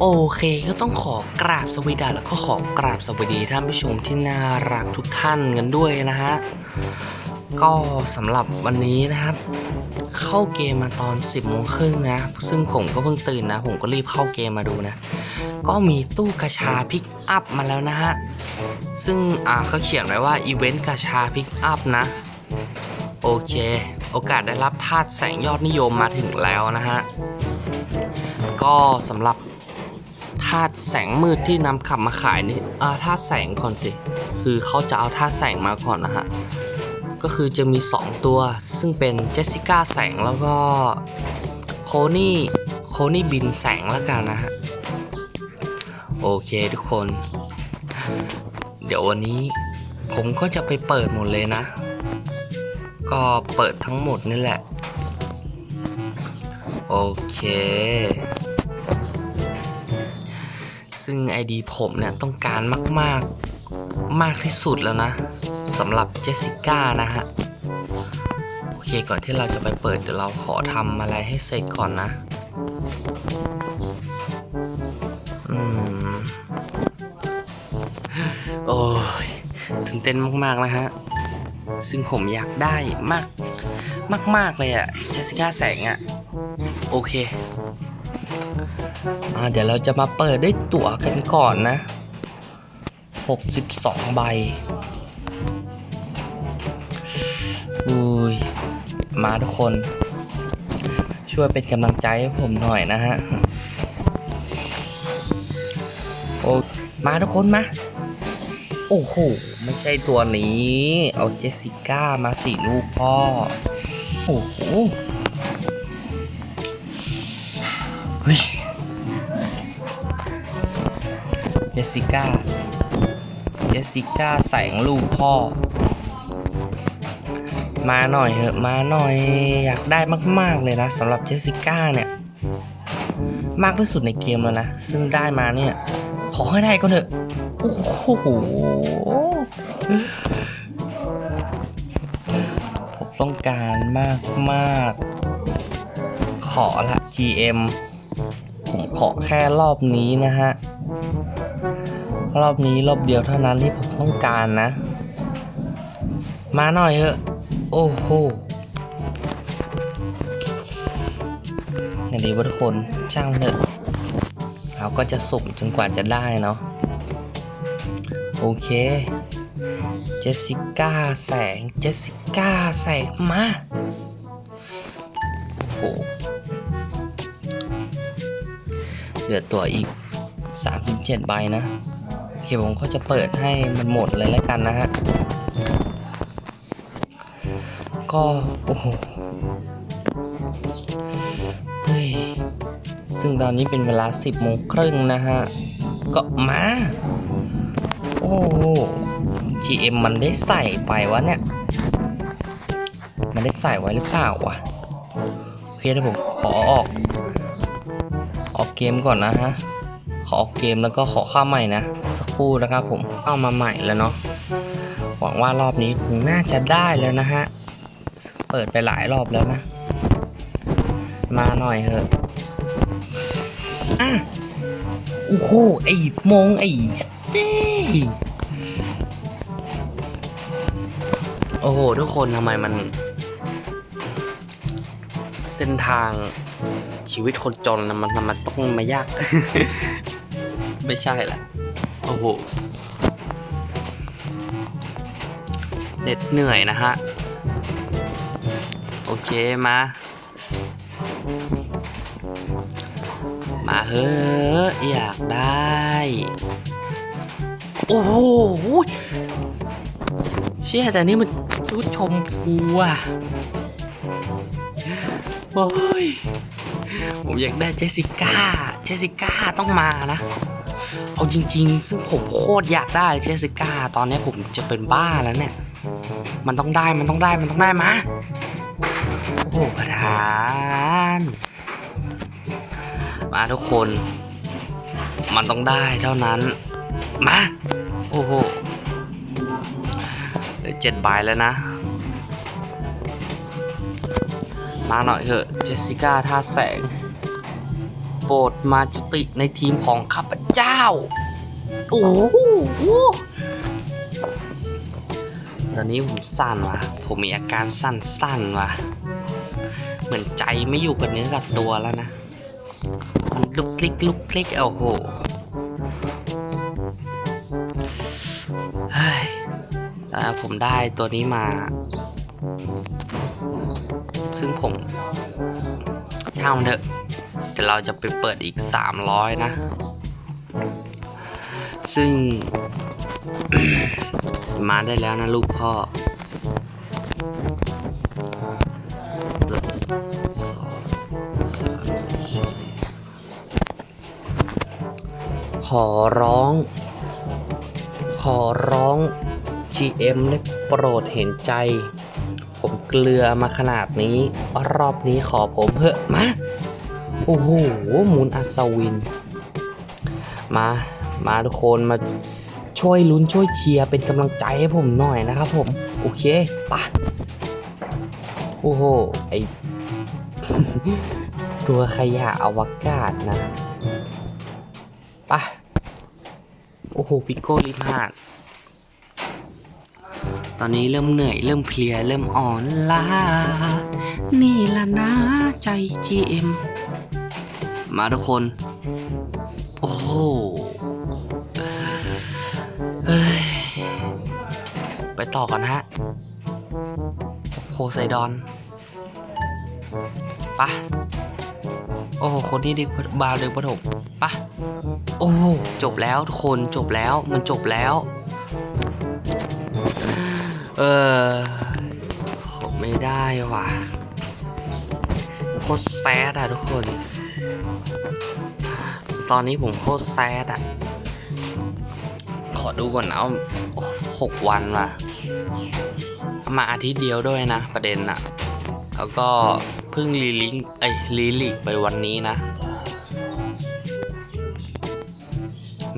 โอเคก็ต้องขอกราบสวัสดีแล้วก็ขอกราบสวัสดีท่านผู้ชมที่น่ารักทุกท่านกันด้วยนะฮะ ก็สำหรับวันนี้นะครับ เข้าเกมมาตอน 10โมงครึ่งนะ ซึ่งผมก็เพิ่งตื่นนะ ผมก็รีบเข้าเกมมาดูนะ ก็มีตู้กระชาพิกอัพมาแล้วนะฮะ ซึ่งอ่าเขาเขียนไว้ว่าอีเวนต์กระชาพิกอัพนะ โอเค โอกาสได้รับธาตุแสงยอดนิยมมาถึงแล้วนะฮะ ก็สำหรับ ธาตุแสงมืดที่นำขับมาขายนี่อ่าธาตุแสงก่อนสิ คือเขาจะเอาธาตุแสงมาก่อนนะฮะ ก็คือจะมี 2 ตัว ซึ่งเป็นเจสสิก้าแสงแล้วก็โคนี่โคนี่บินแสงแล้วกันนะฮะ โอเคทุกคน เดี๋ยววันนี้ผมก็จะไปเปิดหมดเลยนะ ก็เปิดทั้งหมดนี่แหละ โอเค ซึ่ง ID ผมเนี่ยต้องการมากๆ มากที่สุดแล้วนะสำหรับเจสสิก้านะฮะ โอเคก่อนที่เราจะไปเปิดเดี๋ยวเราขอทำอะไรให้เสร็จก่อนนะอืมโอ้ยตื่นเต้นมาก ๆ นะฮะ ซึ่งผมอยากได้มาก มาก ๆ เลยอะเจสสิก้าแสงอะโอเค อ่าเดี๋ยวเราจะมาเปิดด้วยตั๋วกันก่อนนะ 62 ใบอุ้ยมาทุกคน ช่วยเป็นกำลังใจให้ผมหน่อยนะฮะ โอ้มาทุกคนมา โอ้โห ไม่ใช่ตัวนี้ เอาเจสสิก้ามาสี่ลูกพ่อ โอ้โห เฮ้ย สสิก้า เจสสิก้าแสงลูกพ่อ มาหน่อยเถอะมาหน่อยอยากได้มาก ๆ เลยนะสำหรับเจสสิก้าเนี่ย มากที่สุดในเกมแล้วนะ ซึ่งได้มาเนี่ย ขอให้ได้ก็เถอะ โอ้โหผมต้องการมากมากๆขอละ GM ผมขอแค่รอบนี้นะฮะ รอบนี้รอบเดียวเท่านั้นที่ผมต้องการนะ มาหน่อยเถอะ โอ้โหอย่างดีว่าทุกคนช่างเถอะเราก็จะสุ่มจนกว่าจะได้เนาะโอเค เจสสิก้าแสง เจสสิก้าแสงมาโอ้โหเหลือตัวอีก 37 ใบนะ โอเคผมก็จะเปิดให้มันหมดเลยแล้วกันนะฮะ ก็ โอ้โหเฮ้ยซึ่งตอนนี้เป็นเวลา 10โมงครึ่งนะฮะ ก็มา โอ้ GM มันได้ใส่ไปวะเนี่ย มันได้ใส่ไว้หรือเปล่าวะโอเคเดี๋ยวผมขอออก ออกเกมก่อนนะฮะ ขอออกเกมแล้วก็ขอข้าใหม่นะ คู่นะครับผมเข้ามาใหม่แล้วเนาะหวังว่ารอบนี้คงน่าจะได้แล้วนะฮะ เปิดไปหลายรอบแล้วนะ มาหน่อยเถอะอะโอ้โหไอ้มงไอ้เต้โอ้โห ทุกคนทำไมมัน เส้นทางชีวิตคนจนนะมันมันต้องมายาก ไม่ใช่แหละ โอ้โหเด็ดเหนื่อยนะฮะ โอเคมา มาเฮ้ออยากได้ โอ้โหเชี่ยแต่นี่มันชุดชมพูอะโอ้ย ผมอยากได้เจสสิก้า เจสสิก้าต้องมานะ เอาจริง ๆ ซึ่งผมโคตรอยากได้เจสสิก้า ตอนนี้ผมจะเป็นบ้าแล้วเนี่ย มันต้องได้ มันต้องได้ มันต้องได้มา โอ้โหประธาน มาทุกคน มันต้องได้เท่านั้น มา โอ้โหเลือเจ็ดใบแล้วนะมาหน่อยเถอะเจสสิก้าท่าแสง ปรดมาจุติในทีมของข้าพเจ้า โอ้โหตอนนี้ผมสั่นว่ะ ผมมีอาการสั่นๆว่ะ เหมือนใจไม่อยู่กับเนื้อกับตัวแล้วนะ มันลุกคลิกลุกคลิกโอ้โหเฮ้ยแต่ผมได้ตัวนี้มา ซึ่งผมช่างมันเถอะ ดี๋ยวเราจะไปเปิดอีก 300 นะ ซึ่ง มาได้แล้วนะลูกพ่อขอร้อง ขอร้อง GM ได้โปรดเห็นใจ ผมเกลือมาขนาดนี้ รอบนี้ขอผมเถอะมา โอ้โหมูลอัศวิน มา มาทุกคนมาช่วยลุ้นช่วยเชียร์เป็นกำลังใจให้ผมหน่อยนะครับผม โอเคปะโอ้โห ไอตัวขยะอวกาศนะปะโอ้โห ปิโก้ลิมาดตอนนี้เริ่มเหนื่อย เริ่มเพลีย เริ่มอ่อนล้า นี่ละนะใจ GM มาทุกคน โอ้โหเอ้ยไปต่อกันฮะโพไซดอนปะโอ้โห คนนี้ดีบาเรือปฐมปะโอ้โหจบแล้วทุกคนจบแล้วมันจบแล้ว เออผมไม่ได้ว่ะ คตรแซดอะทุกคน ตอนนี้ผมโคตรแซดอะขอดูก่อนนะว่าหกวันว่ะ มาอาทิตย์เดียวด้วยนะ ประเด็นอะแล้วก็เพิ่งรีลิงก์เอ้ยรีลิกไปวันนี้นะ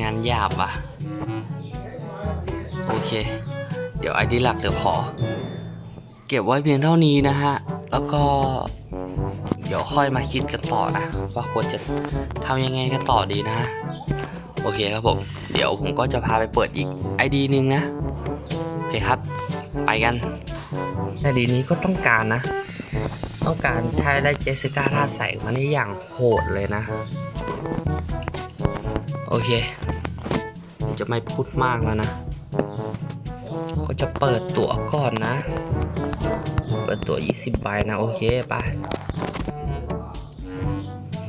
งานหยาบว่ะ โอเค เดี๋ยวไอดีหลักเดี๋ยวขอ เก็บไว้เพียงเท่านี้นะฮะ แล้วก็ ดี๋ยวค่อยมาคิดกันต่อนะ ว่าควรจะทำยังไงกันต่อดีนะ โอเคครับผม เดี๋ยวผมก็จะพาไปเปิดอีก ID นึงนะ โอเคครับ ไปกัน ID นี้ก็ต้องการนะ ต้องการถ้าได้เจสสิก้าท่าใส่มานี่อย่างโหดเลยนะ โอเค จะไม่พูดมากแล้วนะก็จะเปิดตั๋วก่อนนะ เปิดตั๋ว 20 ใบนะ โอเค ไป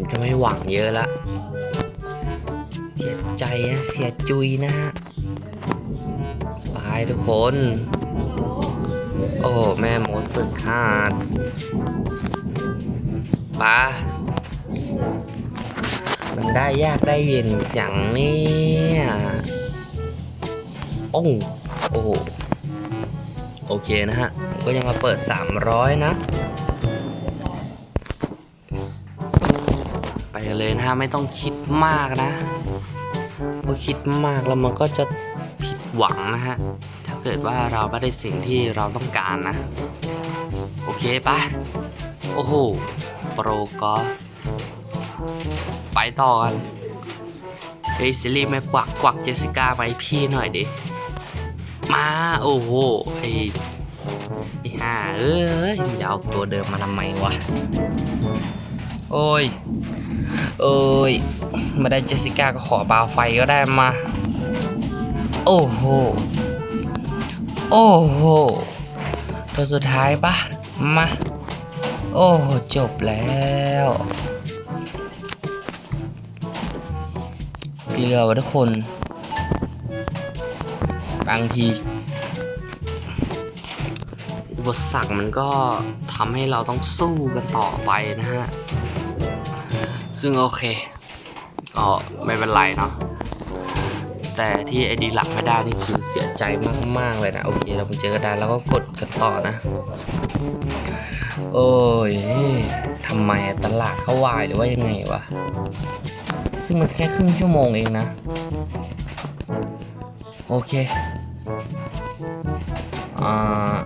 ผมจะไม่หวังเยอะละ เสียใจนะ เสียจุยนะฮะไปทุกคน โอ้แม่มดฝึกขาดปามันได้ยากได้เย็นจังเนี่ยโอ้งโอ้โหโอเคนะฮะ ก็ยังมาเปิด 300 นะ กันเลยนะฮะไม่ต้องคิดมากนะเพราะคิดมากแล้วมันก็จะผิดหวังนะฮะถ้าเกิดว่าเราไม่ได้สิ่งที่เราต้องการนะ โอเคปะโอ้โหโปรกอไปต่อกันเฮ้ยซิลลี่ไม่กวักกวักเจสสิก้าไปพี่หน่อยดิมาโอ้โหไอ้ไอ้ห่าเอ้ยมึงจะเอาตัวเดิมมาทำไมวะ โอ้ย โอ้ยมาได้เจสสิก้าก็ขอบาวไฟก็ได้มา โอ้โห โอ้โห ตัวสุดท้ายปะมา โอ้โหจบแล้วเกลือวะทุกคน บางทีอุปสรรคมันก็ทำให้เราต้องสู้กันต่อไปนะฮะ ซึ่งโอเคก็ไม่เป็นไรเนาะแต่ที่ไอดีหลักไม่ได้นี่คือเสียใจมาก ๆ เลยนะ โอเค เราไปเจอกันได้แล้วก็กดกันต่อนะ โอ้ยทำไมตลาดเขาวายหรือว่ายังไงวะ ซึ่งมันแค่ครึ่งชั่วโมงเองนะ โอเค อ่า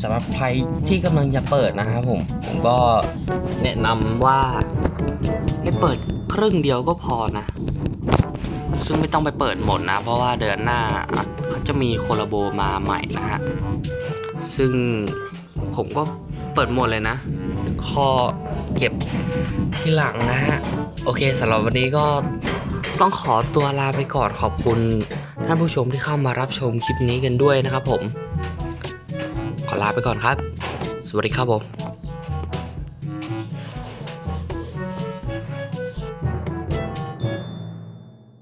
สำหรับใครที่กำลังจะเปิดนะครับผม ผมก็แนะนำว่าให้เปิดครึ่งเดียวก็พอนะ ซึ่งไม่ต้องไปเปิดหมดนะ เพราะว่าเดือนหน้าเขาจะมีโคลาโบมาใหม่นะฮะ ซึ่งผมก็เปิดหมดเลยนะ คอเก็บที่หลังนะฮะ โอเคสำหรับวันนี้ก็ต้องขอตัวลาไปก่อนขอบคุณท่านผู้ชมที่เข้ามารับชมคลิปนี้กันด้วยนะครับผม ขอลาไปก่อนครับ สวัสดีครับผม